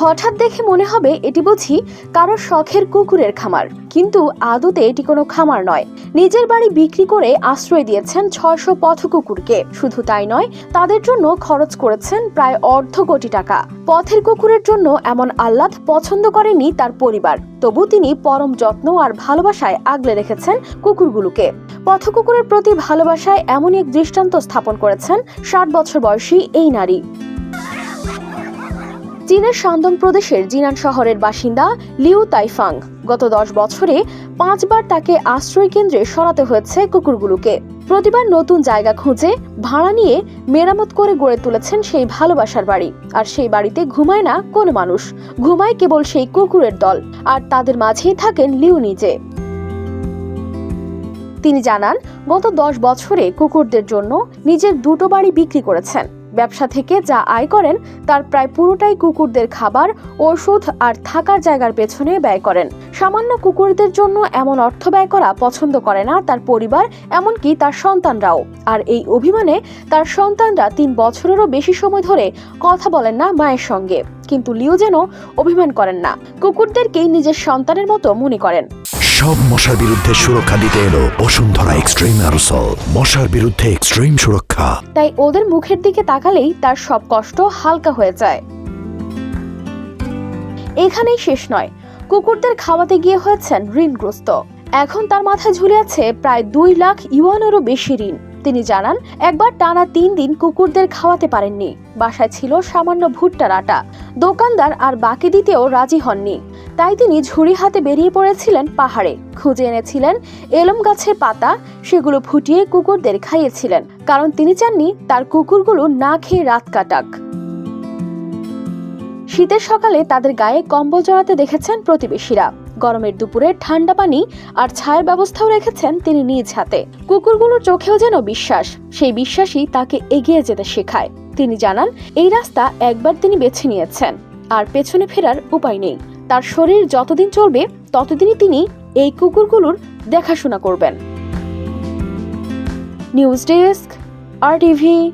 হঠাৎ দেখে মনে হবে এটি বুঝি কারও শখের কুকুরের খামার। কিন্তু আদতে এটি কোনো খামার নয়। নিজের বাড়ি বিক্রি করে আশ্রয় দিয়েছেন ছয়শো পথ কুকুরকে। শুধু তাই নয়, তাদের জন্য খরচ করেছেন প্রায় অর্ধ কোটি টাকা। পথের কুকুরের জন্য এমন আহ্লাদ পছন্দ করেনি তার পরিবার। তবু তিনি পরম যত্ন আর ভালোবাসায় আগলে রেখেছেন কুকুরগুলোকে। পথ কুকুরের প্রতি ভালোবাসায় এমনই এক দৃষ্টান্ত স্থাপন করেছেন ষাট বছর বয়সী এই নারী। চীনের শান্দং প্রদেশের জিনান শহরের বাসিন্দা লিউ তাইফাং গত দশ বছরে পাঁচবার তাকে আশ্রয় কেন্দ্রে সরাতে হয়েছে কুকুরগুলোকে। প্রতিবার নতুন জায়গা খুঁজে, ভাড়া নিয়ে মেরামত করে গড়ে তুলেছেন সেই ভালোবাসার বাড়ি। আর সেই বাড়িতে ঘুমায় না কোনো মানুষ। ঘুমায় কেবল সেই কুকুরের দল। আর তাদের মাঝেই থাকেন লিউ নিজে। তিনি জানান, গত দশ বছরে কুকুরদের জন্য নিজের দুটো বাড়ি বিক্রি করেছেন। ব্যবসা থেকে যা আয় করেন, তার প্রায় পুরোটাই কুকুরদের খাবার, ওষুধ আর থাকার জায়গার পেছনে ব্যয় করেন। সামান্য কুকুরদের জন্য এমন অর্থ ব্যয় করা পছন্দ করে না তার পরিবার, এমনকি তার সন্তানরাও। আর এই অভিমানে তার সন্তানরা তিন বছরেরও বেশি সময় ধরে কথা বলেন না মায়ের সঙ্গে। কিন্তু লিও যেন অভিমান করেন না। কুকুরদেরকেই নিজের সন্তানের মতো মনে করেন। সব মশার বিরুদ্ধে সুরক্ষা দিতে এলো বসুন্ধরা এক্সট্রিম অ্যারোসল। মশার বিরুদ্ধে এক্সট্রিম সুরক্ষা। তাই ওদের মুখের দিকে তাকালেই তার সব কষ্ট হালকা হয়ে যায়। এখানেই শেষ নয়। কুকুরদের খাওয়াতে গিয়ে হয়েছেন ঋণগ্রস্ত। এখন তার মাথায় ঝুলে আছে প্রায় দুই লাখ ইউয়ানেরও বেশি ঋণ। তিনি জানান, একবার টানা তিন দিন কুকুরদের খাওয়াতে পারেননি। বাসায় ছিল সামান্য ভুট্টার আটা দোকানদার আর বাকি দিতেও রাজি হননি। তাই তিনি ঝুড়ি হাতে বেরিয়ে পড়েছিলেন পাহাড়ে। খুঁজে এনেছিলেন এলম গাছের পাতা, সেগুলো ফুটিয়ে কুকুরদের খাইয়েছিলেন। কারণ তিনি চাননি তার কুকুরগুলো না খেয়ে রাত কাটাক। শীতের সকালে তাদের গায়ে কম্বল জড়াতে দেখেছেন প্রতিবেশীরা। গরমের দুপুরে ঠান্ডা পানি আর ছায়ের ব্যবস্থাও রেখেছেন তিনি নিজ হাতে। কুকুরগুলোর চোখেও যেন বিশ্বাস, সেই বিশ্বাসই তাকে এগিয়ে যেতে শেখায়। তিনি জানান, এই রাস্তা একবার তিনি বেছে নিয়েছেন, আর পেছনে ফেরার উপায় নেই। তার শরীর যতদিন চলবে ততদিনই তিনি এই কুকুরগুলোর দেখাশোনা করবেন। News desk R TV.